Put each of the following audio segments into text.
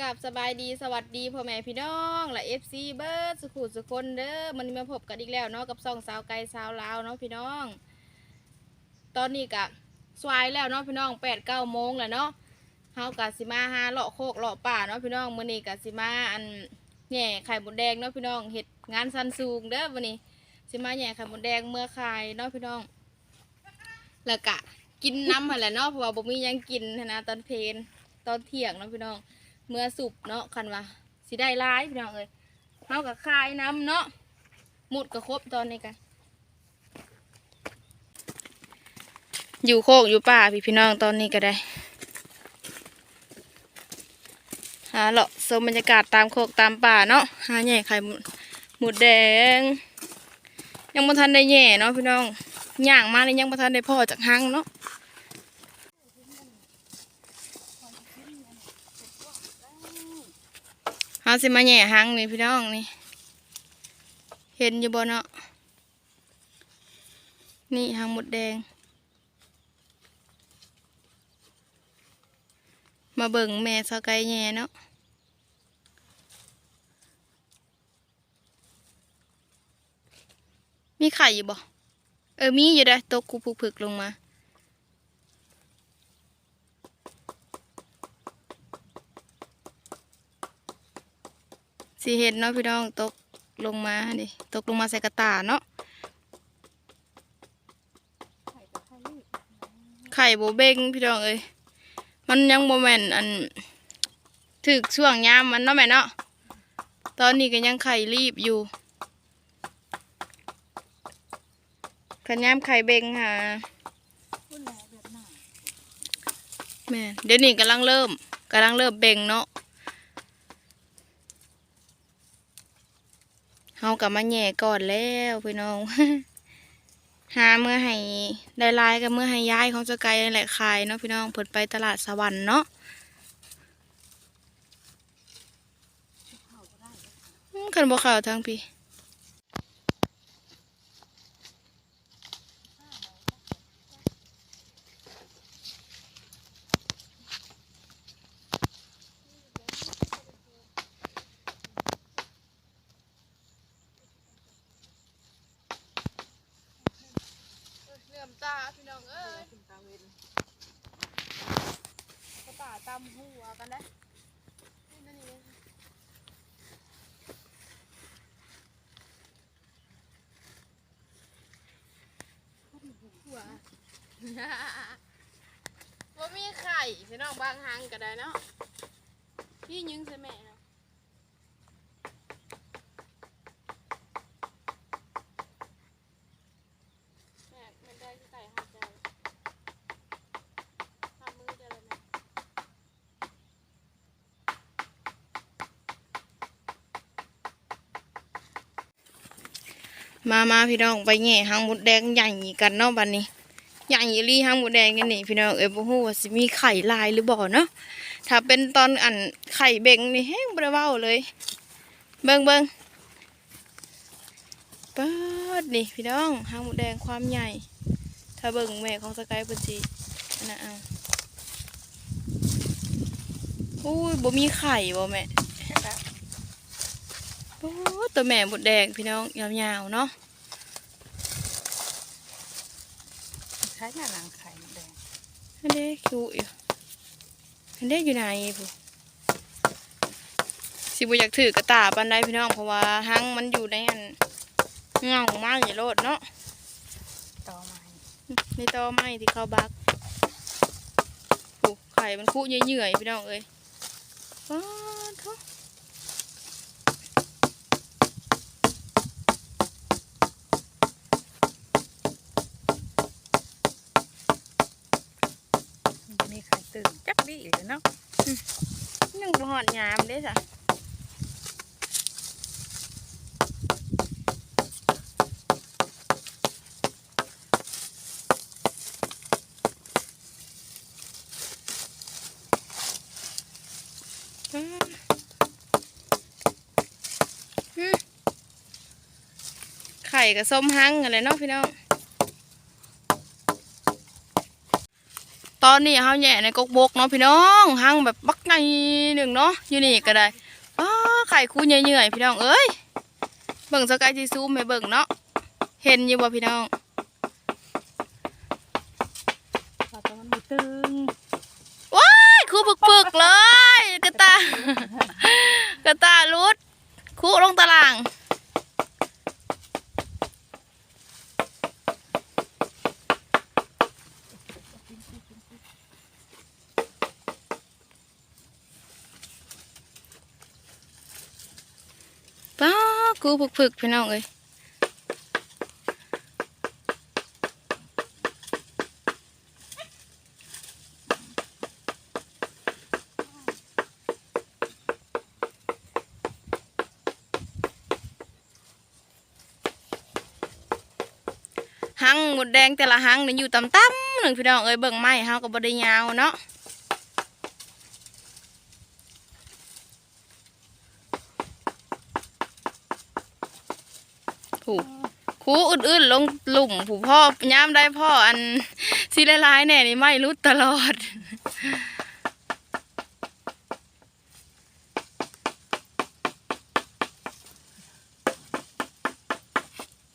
กับสบายดีสวัสดีพ่อแม่พี่น้องและเอฟซีเบิร์ดสุขุสุคนเด้อมันมาพบกันอีกแล้วเนาะกับซองสาวไก่สาวลาวเนาะพี่น้อง ตอนนี้กะสวายแล้วเนาะพี่น้องแปดเก้าโมงแล้วเนาะเฮากะสิมาหาเลาะโคกเลาะป่าเนาะพี่น้องมื้อนี้กะสิมาอันแหน่ไข่มดแดงเนาะพี่น้องเฮ็ดงานสันสูงเด้อวันนี้สิมาแหน่ไข่มดแดงเมื่อคายเนาะพี่น้อง แล้วกะกินน้ำหั่นแหละเนาะเพราะว่าบ่มียังกินนนะตอนเพลนตอนเที่ยงเนาะพี่น้อง เมื่อสุบเนาะคันว่าสิได้ร้ายพี่น้องเอ้ยเฮากับคายน้ำเนาะหมุดก็ครบตอนนี้กันอยู่โคกอยู่ป่าพี่พี่น้องตอนนี้ก็ได้หาเลาะชมบรรยากาศตามโคกตามป่าเนาะหาแหน่ไข่หมุดแดง ยังบ่ทันได้แหน่เนาะพี่น้องย่างมาเลยยังบ่ทันได้พ่อจากหังเนาะ เฮาสิมาแหย่หังนี่พี่น้องนี่ เห็นอยู่บ่เนาะ นี่หังหมดแดง มาเบิ่งแม่สะไกแหย่เนาะมีไข่อยู่บ่ เออ มีอยู่ได้ตกคุกผึกๆลงมา สีเห็นเนาะพี่น้องตกลงมาดิตกลงมาใส่กระตาเนาะไข่โบเบงพี่น้องเอ้ยมันยังโมแมนอันถึกช่วงยามมันเนาะแม่เนาะตอนนี้ก็ยังไข่รีบอยู่ขันยามไข่เบงค่ะแม่นเดี๋ยวนี้กำลังเริ่มกำลังเริ่มเบ่งเนาะ เฮา กับมาแหย่ก่อนแล้วพี่น้อง หาเมื่อให้ได้ลายๆกับเมื่อให้ย้ายของเจะไกลนั่นแหละขายเนาะพี่น้องเปิดไปตลาดสวรรค์เนาะขันบ่ข่าวทางพี่เหลื่อมตาพี่น้องเอ้ยกระตาตำหัวกันได้นั่นนี่หัว ว่ามีไข่พี่น้องบางหางก็ได้เนาะพี่ยิงใส่แม่เนาะแม่มันได้ที่ไก่หัวใจทำมือจะเลยแม่มามาพี่น้องไปแง่หางหมดแดงใหญ่กันเนาะบัดนนี้ ใหญ่อีหลีหางหมดแดงนี่นี่พี่น้องเอ้ยบ่ฮู้ว่าสิมีไข่ลายหรือบ่เนาะถ้าเป็นตอนอันไข่เบ่งนี่แห้งบ่ได้เว้าเลย เบิ่งเบิ่งเปิดนี่พี่น้องหางหมดแดงความใหญ่ ถ้าเบิ่งแม่ของสกายเพิ่นสิอันน่ะเอาอุ้ยบ่มีไข่บ่แม่โอ้ตัวแม่หมดแดงพี่น้องยาวๆเนาะ ใช้หน้าหลังไข่มดแดงอันเด้คิวอยู่อันเด้อยู่ไหนผู้สิบ่อยากถือกระตาปันใดพี่น้องเพราะว่าหังมันอยู่ในอันเงามากอย่าโลดเนาะต่อไม้ในตอไม้ที่เขาบักผู้ไข่มันคุเยื่อยๆพี่น้องเอ้ยว้าวทุก มันจะมีไข่ตื่นจักดีอีก เนาะยังหอดยามเด้จ้ะไข่กับส้มหั่งอะไรเนาะพี่น้อง ตตอนนี้เฮาแหย่ในกกบกเนาะพี่น้องหังแบบบักไงหนึ่งเนาะอยู่นี่ก็ได้อ้าไข่คูเหนื่อยๆพี่น้องเอ้ยเบิ่งสกายที่ซูมให้เบิ่งเนาะเห็นอยู่บ่พี่น้องพอจะมันบ่ตึงว้ายคูปึกๆเลยกระตากระตาลุดคูลงตาราง ป้ากูผึกๆพี่น้องเอ้ยหังหมดแดงแต่ละหังนี่อยู่ต่ำๆหนึ่งพี่น้องเอ้ยเบิ่งไม้เฮาก็บ่ได้ยาวเนาะ ผูคูอื่นๆลงหลุมผู้พ่อย่ามได้พ่ออันสิละลายๆแน่นี่ไม่รู้ตลอด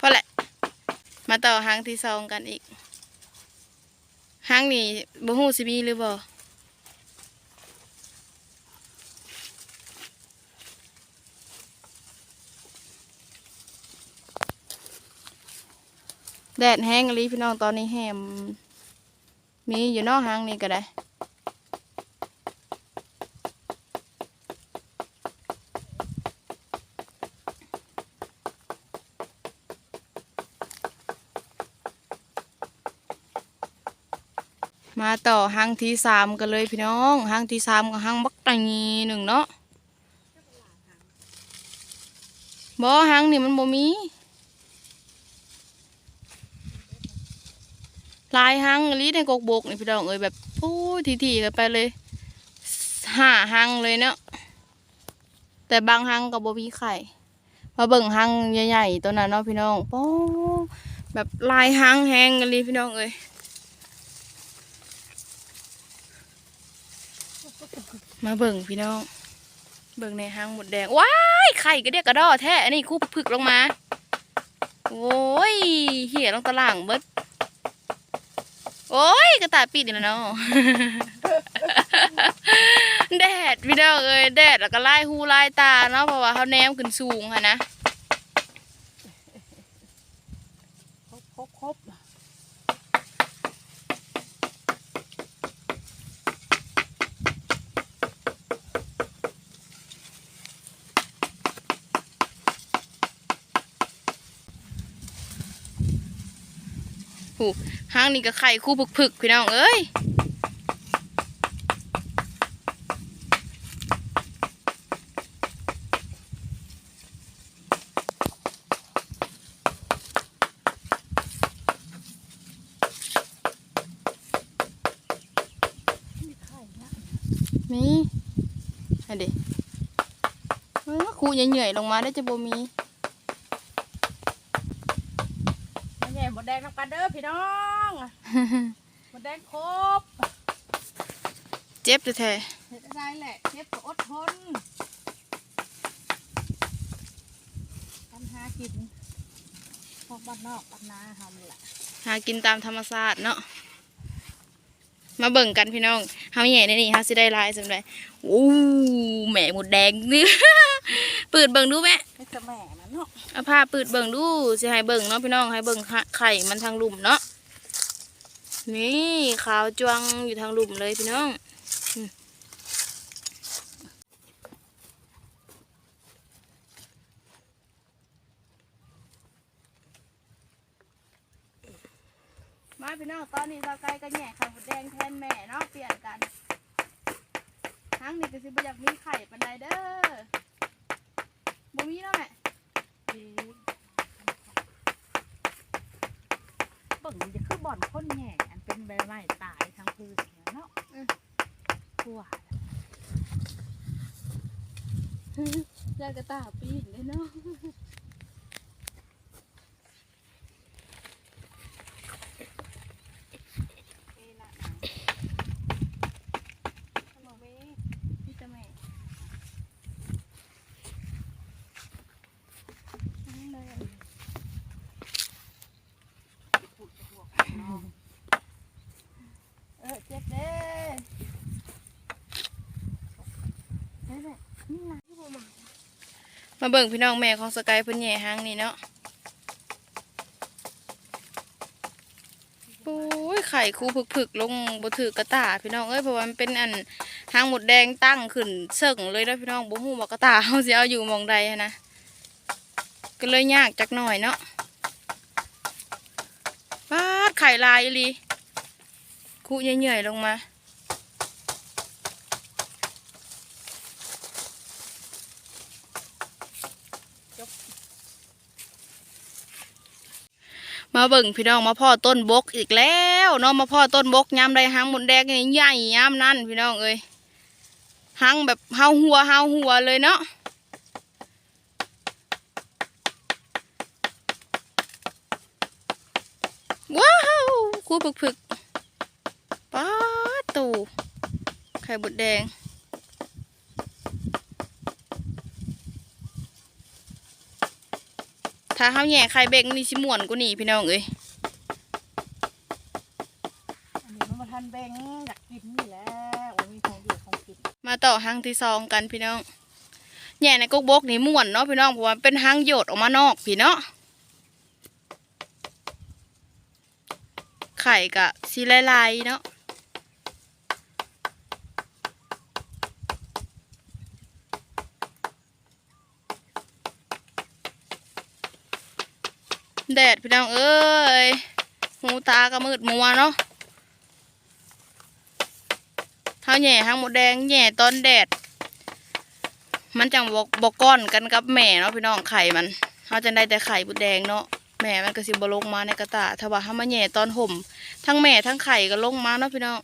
พอแหละ มาต่อหางที่สองกันอีกหางนี่บ่ฮู้สิมีหรือบ่ แดดแห้งอลีพี่น้องตอนนี้แหมมีอยู่นอกหางนี่ก็ได้มาต่อห้างที่สามกันเลยพี่น้องห้างที่สามกับห้างบักตังีหนึ่งเนาะบ่ห้างนี่มันบ่มี ลายหางอีหลีในกกบกนี่พี่น้องเอ้ยแบบโอ้ยทีๆกันไปเลยห้าหางเลยเนาะแต่บางหางก็บ่มีไข่มาเบิ่งหางใหญ่ๆตัวนั้นเนาะพี่น้องโป้แบบลายหางแหงกันเลยพี่น้องเอ้ยมาเบิ่งพี่น้อง เบิ่งในห้างหมดแดง ว้ายไข่ก็เดียกกระดอแท้อันนี้คู่ผึกลงมา โอ้ยเหี้ยลงตะล่างเบิด โอ้ยกระตายปิดนี่แล้วเนาะแดดพี่น้องเอ้ยแดดแล้วก็ไล่หูไล่ตาเนาะเพราะว่าเขาแนมขึ้นสูงค่ะนะครบครบครบ ห้างนี้ก็ไข่คู่ผึกๆพี่น้องเอ้ยมีไข่อันเดเออครูเหนื่อยๆลงมาได้จะบ่มี มาแย่หมดแด งน้ำกันเด้อพี่น้องหมดแดงครบเจ็บแท้เห็ดอะไรแหละเจ็บก็อดทนทำหากินพวกบ้านนอกบ้านนาทำแหละๆหากินตามธรรมชาติเนาะมาเบิ่งกันพี่น้องเฮาใหญ่ในนี่เฮาสิได้ลายสำหรับโอ้แหม่หมดแดงนี่ปืดเบิ่งดูแม่ไม่จะแม่มัน เนาะเอาผ้าปืดเบิ่งดูสิให้เบิ่งเนาะพี่น้องให้เบิ่งไข่มันทางหลุมเนาะนี่ขาวจวงอยู่ทางหลุมเลยพี่น้องอืมมาพี่น้องตอนนี้เราใกล้กันแหน่ไข่หมดแดงแทนแม่เนาะเปลี่ยนกันทั้งนี้ก็สิบ่อยากมีไข่ปันใดเด้อบ่มีเนาะแม่ดี เบิ่งมันจะคือบ่อนคนแง่อันเป็นใบไม้ตายทั้งพื้นเนี่ยเนาะกลัวยากระตาปีนเลยเนาะเอ้ยนะ อเจ็บเด้เด้เด้นี่นะที่ผ มาเบิ่งพี่น้องแม่ของสกายเพิ่นแหย่หางนี่เนาะโอ้ยไข่คูผึกๆลงบ่ถือกระตาพี่น้องเอ้ยเพราะว่ามันเป็นอันหางหมดแดงตั้งขึ้นเสิ่งเลยเด้อพี่น้องบ่ฮู้ว่ากระตาเฮาสิเอาอยู่มองใดหั้นะก็เลยยากจักหน่อยเนาะปาดไข่ลายอีลีคูเหนื่อยๆลงมา มาเบิ่งพี่น้องมาพ่อต้นบกอีกแล้วเนาะมาพ่อต้นบกยามใดหางหมุนแดงนี่ใหญ่ยามนั่นพี่น้องเอ้ยหางแบบเฮาหัวเฮาหัวเลยเนาะว้าวคูผึกผึกๆป้าตูไข่บดแดง ถ้าเฮาแหย่ไข่เบงนี่สิม่วนกว่านี่พี่น้องเอ้ยอันนี้มันมาทันแบงอยากกินนี่แหล้วโอ้ยมีของดีของกินมาต่อหางที่สองกันพี่น้องแหย่ในกกบกนี่ม่วนเนาะพี่น้องเพราะว่าเป็นหางโยดออกมานอกพี่เนาะไข่กะสีลายๆเนาะ แดดพี่น้องเอ้ยหูตาก็มืดมัวเนาะเท้าแหย่หางหมดแดงแหย่ตอนแดด มันจังบอกบกก้อนกันกับแม่เนาะพี่น้องไข่มันเขาจะได้แต่ไข่บุดแดงเนาะแม่มันก็สิบลงมาในกระตาถ้าว่าเขามาแหย่ตอนห่ม ทั้งแม่ทั้งไข่ก็ลงมาเนาะพี่น้อง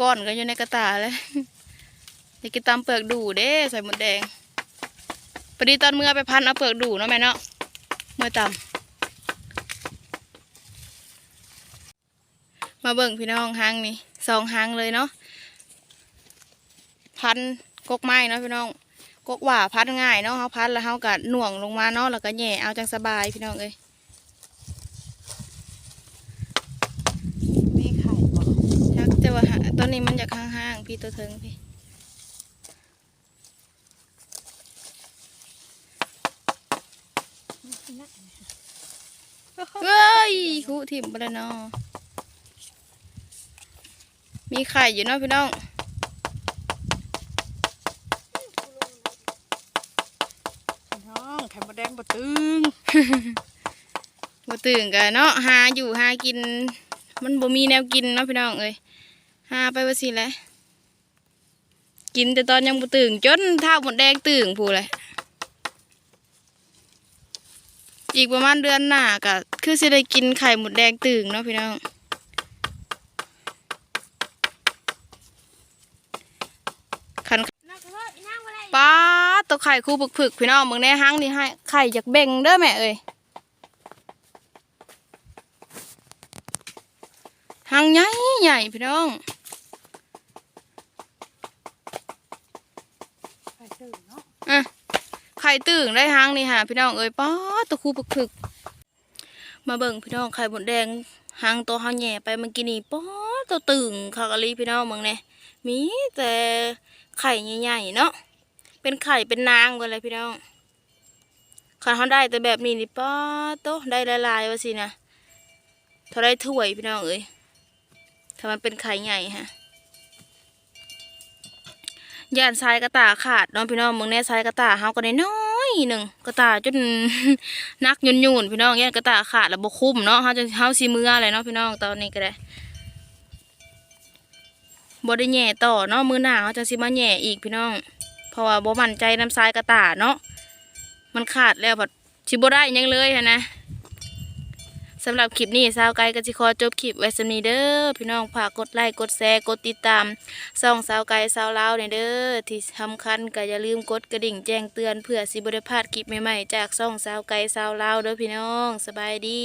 ก้อนก็อยู่ในกระตาเลยอยากกินตามเปลือกดูเด้ใส่หมดแดงพอดีตอนเมื่อไปพันเอาเปลือกดูเนาะแม่เนาะ เมื่อต่ำมาเบิ่งพี่น้องหางนี่สองหางเลยเนาะพันกกไม้เนาะพี่น้องกกหว่าพันง่ายเนาะเขาพันแล้วเขากัหน่วงลงมาเนาะแล้วก็แหย่เอาจังสบายพี่น้องเอ้ยมีไข่บ่ชักแต่ว่าตอนนี้มันอยากห่างๆพี่ตัวเทิงพี่ นะเฮ้ยคุถิ่มไปแล้วเนาะมีไข่อยู่เนาะพี่น้องน้องไข่มดแดงบ่ตึงบ่ตื่นกันเนาะหาอยู่หากิน มันบ่มีแนวกินเนาะพี่น้องเอ้ยหาไปว่าสิแหละกินแต่ตอนยังบ่ตื่นจนเท้าหมดแดงตื่นพูเลย อีกประมาณเดือนหน้าก็คือสิได้กินไข่หมดแดงตื่นเนาะพี่น้องคันป้าตัวไข่คู่ผึกพี่น้องมึงในห้างนี่ให้ไข่จากเบ่งเด้อแม่เอ้ยหางใหญ่ใหญ่พี่น้อง ไข่ตึงเนาะ อะไข่ ตื่นได้หางนี่หาพี่น้องเอ้ยป้าดตัวคู่ผึกมาเบิ่งพี่น้องไข่บดแดงหางตัวเฮาแหย่ไปเมื่อกี้นี่ป้าดตัวตึงคากะลีพี่น้องมึงเนี่ยมีแต่ไข่ใหญ่ๆเนาะเป็นไข่เป็นนางกันเลยพี่น้องคันเขาได้แต่แบบนี้นี่ป้าโตได้ลายๆว่าสินะเท่าได้ถ้วยพี่น้องเอ้ยถ้ามันเป็นไข่ใหญ่ฮะ ย่านทรายกระตาขาดน้องพี่น้องมึงแน่ทรายกระตาเฮาก็ได้น้อยหนึ่งกระตาจนนักยุ่นยุ่นพี่น้องย่านกระตาขาดแล้วบ่คุ้มเนาะเฮาจะเฮาสิมืออะไรเนาะพี่น้องตอนนี้ก็ได้บ่ได้แหย่ต่อเนาะมือหน้าเฮาจะสิมาแหย่อีกพี่น้อง เพราะว่าบ่มั่นใจน้ำทรายกระตาเนาะมันขาดแล้วแบบชิบได้ยังเลยหั้นนะ สำหรับคลิปนี้สาวไก่ก็สิขอจบคลิปไว้สำนีเด้อพี่น้องฝากกดไลค์กดแชร์กดติดตามส่องสาวไก่สาวเลาในเด้อที่สำคัญก็อย่าลืมกดกระดิ่งแจ้งเตือนเพื่อสิบ่ได้พลาดคลิปใหม่ๆจากส่องสาวไก่สาวเลาเด้อพี่น้องสบายดี